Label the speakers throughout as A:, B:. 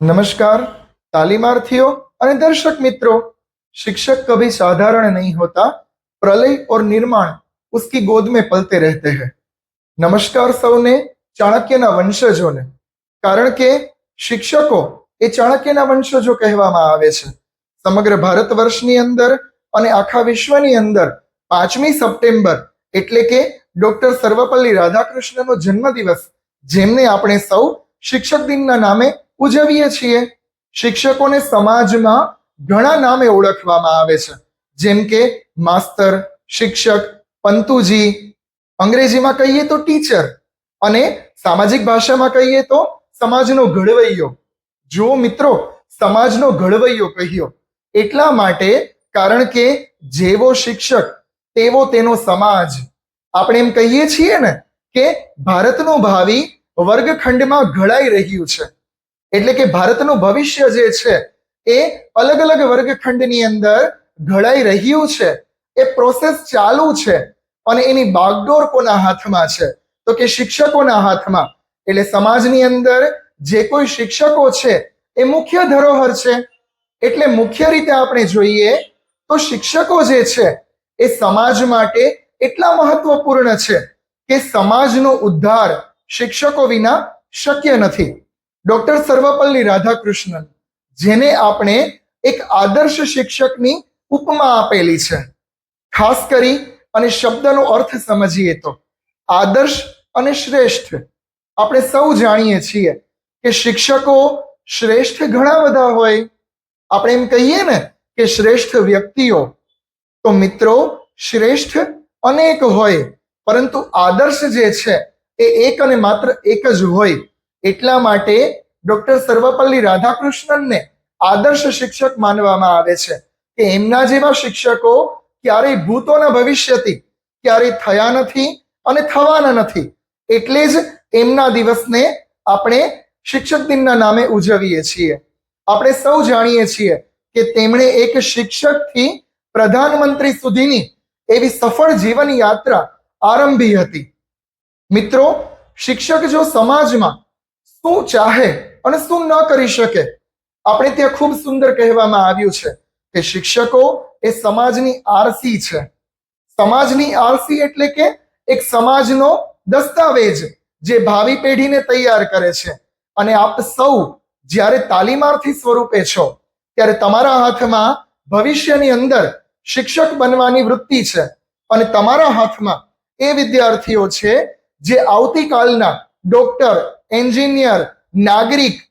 A: नमस्कार तालीमार्थियों અને દર્શક મિત્રો शिक्षक कभी साधारण नहीं होता प्रलय और निर्माण उसकी गोद में पलते रहते हैं નમસ્કાર સૌને ચાણક્યના વંશજોને કારણ કે શિક્ષકો એ ચાણક્યના વંશજો કહેવામાં આવે છે સમગ્ર ભારત વર્ષની અંદર અને આખા વિશ્વની અંદર પાંચમી સપ્ટેમ્બર એટલે કે ડોક્ટર સર્વપલ્લી રાધાકૃષ્ણનો જન્મદિવસ જેમને આપણે સૌ શિક્ષક દિનના નામે ઉજવીએ છીએ. શિક્ષકોને સમાજમાં ઘણા નામે ઓળખવામાં આવે છે. જેમ કે માસ્તર, શિક્ષક, પંતુજી, અંગ્રેજીમાં કહીએ તો ટીચર અને સામાજિક ભાષામાં કહીએ તો સમાજનો ઘડવૈયો. જો મિત્રો, સમાજનો ઘડવૈયો કહ્યો એટલા માટે કારણ કે જેવો શિક્ષક, તેવો તેનો સમાજ. આપણે એમ કહીએ છીએ ને કે ભારતનું ભાવિ વર્ગખંડમાં ઘડાઈ રહ્યું છે. એટલે કે ભારતનું ભવિષ્ય જે છે, એ અલગ અલગ વર્ગખંડની અંદર ઘડાઈ રહ્યું છે. એ પ્રોસેસ ચાલુ છે અને એની બાગડોર કોના હાથમાં છે? તો કે શિક્ષકોના હાથમાં. એટલે સમાજની અંદર જે કોઈ શિક્ષકો છે, એ મુખ્ય ધરોહર છે. એટલે મુખ્ય રીતે આપણે જોઈએ તો શિક્ષકો જે છે, એ સમાજ માટે એટલા મહત્વપૂર્ણ છે કે સમાજનો ઉદ્ધાર શિક્ષકો વિના શક્ય નથી. ડોક્ટર સર્વપલ્લી રાધાકૃષ્ણન, જેને આપણે એક આદર્શ શિક્ષકની ઉપમા આપેલી છે. ખાસ કરી અને શબ્દનો અર્થ સમજીએ તો, આદર્શ અને શ્રેષ્ઠ. આપણે સૌ જાણીએ છીએ કે શિક્ષકો શ્રેષ્ઠ ઘણા બધા હોય. આપણે એમ કહીએ ને કે શ્રેષ્ઠ વ્યક્તિઓ, તો મિત્રો શ્રેષ્ઠ અનેક હોય, પરંતુ આદર્શ જે છે એ એક અને માત્ર એક જ હોય. એટલા માટે ડોક્ટર સર્વપલ્લી રાધાકૃષ્ણનને આદર્શ શિક્ષક માનવામાં આવે છે કે એમના જેવા શિક્ષકો ક્યારેય ભૂતોના ભવિષ્યથી ક્યારેય થયા નથી અને થવાના નથી. એટલે જ એમના દિવસને આપણે શિક્ષક દિનના નામે ઉજવીએ છીએ. આપણે સૌ જાણીએ છીએ કે તેમણે એક શિક્ષકથી પ્રધાનમંત્રી સુધીની એવી સફળ જીવન યાત્રા આરંભી હતી. મિત્રો, શિક્ષક જો સમાજમાં શું ચાહે અને શું ન કરી શકે. આપણે ત્યાં ખૂબ સુંદર કહેવામાં આવ્યું છે કે શિક્ષકો એ સમાજની આરસી છે. સમાજની આરસી એટલે કે એક સમાજનો દસ્તાવેજ જે ભાવિ પેઢીને તૈયાર કરે છે. અને આપ સૌ જ્યારે તાલીમાર્થી સ્વરૂપે છો, ત્યારે તમારા હાથમાં ભવિષ્યની અંદર શિક્ષક બનવાની વૃત્તિ છે. અને તમારા હાથમાં એ વિદ્યાર્થીઓ છે જે આવતીકાલના ડોક્ટર એન્જિનિયર, નાગરિક,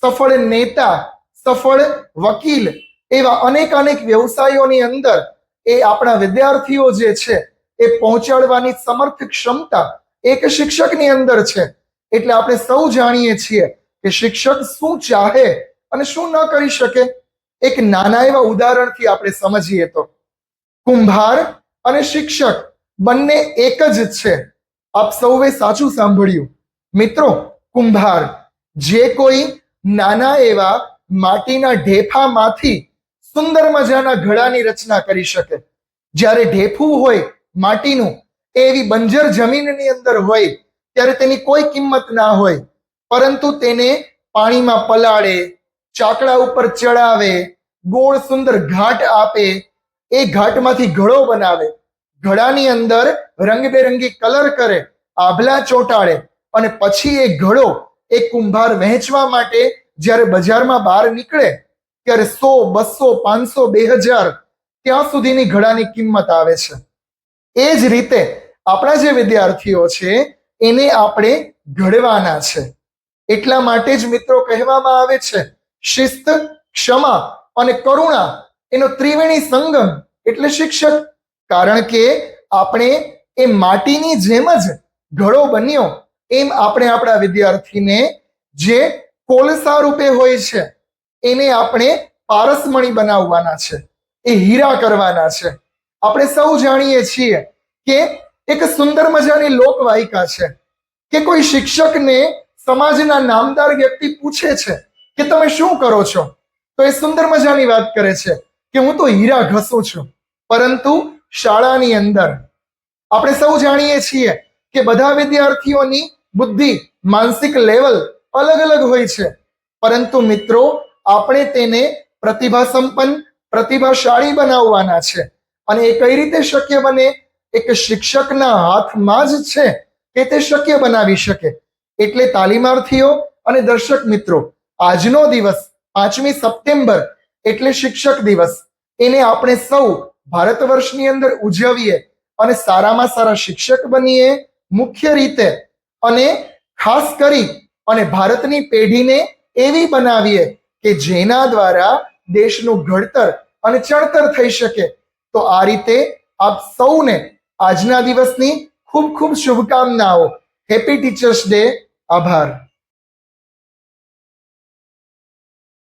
A: સફળ નેતા, સફળ વકીલ એવા અનેક અનેક વ્યવસાયોની અંદર એ આપણા વિદ્યાર્થીઓ જે છે એ પહોંચાડવાની સમર્થ ક્ષમતા એક શિક્ષકની અંદર છે. એટલે આપણે સૌ જાણીએ છીએ કે શિક્ષક શું ચાહે અને શું ન કરી શકે. એક નાના એવા ઉદાહરણથી આપણે સમજીએ તો. કુંભાર અને શિક્ષક બંને એક જ છે. આપ સૌએ સાચું સાંભળ્યું. મિત્રો કુંભાર. જે કોઈ નાના એવા માટીના ઢેફામાંથી સુંદર મજાના ઘડાની રચના કરી શકે. જ્યારે ઢેફું હોય માટીનું, એવી બંજર જમીનની અંદર હોય, ત્યારે તેની કોઈ કિંમત ના હોય. પરંતુ તેને પાણીમાં પલાળે, ચાકડા ઉપર ચડાવે, ગોળ સુંદર ઘાટ આપે, એ ઘાટમાંથી ઘડો બનાવે. ઘડાની અંદર રંગબેરંગી કલર કરે, આભલા ચોંટાડે અને પછી એ ઘડો એ કુંભાર વહેંચવા માટે જ્યારે બજારમાં બહાર નીકળે, ત્યારે સો, બસો, પાંચસો, બે હજાર ત્યાં સુધીની ઘડાની કિંમત આવે છે. એ જ રીતે આપણા જે વિદ્યાર્થીઓ છે, એને આપણે ઘડવાના છે. એટલા માટે જ મિત્રો કહેવામાં આવે છે, શિસ્ત, ક્ષમા અને કરુણા એનો ત્રિવેણી સંગમ એટલે શિક્ષક. કારણ કે આપણે એ માટીની જેમ જ ઘડો બન્યો એમ આપણે આપણા વિદ્યાર્થીને જે કોલસા રૂપે હોય છે, એને આપણે પારસમણી બનાવવાના છે, એ હીરા કરવાના છે. આપણે સૌ જાણીએ છીએ કે એક સુંદર મજાની લોકવાયિકા છે કે કોઈ શિક્ષકને સમાજના નામદાર વ્યક્તિ પૂછે છે કે તમે શું કરો છો? તો એ સુંદર મજાની વાત કરે છે કે હું તો હીરા ઘસું છું, પરંતુ શાળાની અંદર આપણે સૌ જાણીએ છીએ કે બધા વિદ્યાર્થીઓની બુદ્ધિ, માનસિક લેવલ અલગ અલગ હોય છે. પરંતુ મિત્રો, આપણે તેને પ્રતિભા સંપન્ન પ્રતિભાશાળી બનાવવાના છે. અને એ કઈ રીતે શક્ય બને? એક શિક્ષકના હાથમાં જ છે કે તે શક્ય બનાવી શકે. એટલે તાલીમાર્થીઓ અને દર્શક મિત્રો, આજનો દિવસ પાંચમી સપ્ટેમ્બર એટલે શિક્ષક દિવસ. એને આપણે સૌ ભારત વર્ષની અંદર ઉજવીએ અને સારામાં સારા શિક્ષક બનીએ મુખ્ય રીતે અને ખાસ કરી અને ભારતની પેઢીને એવી બનાવીએ કે જેના દ્વારા દેશનું ઘડતર અને ચણતર થઈ શકે. તો આ રીતે આપ સૌને આજના દિવસની ખૂબ ખૂબ શુભકામનાઓ. હેપી ટીચર્સ ડે આભાર.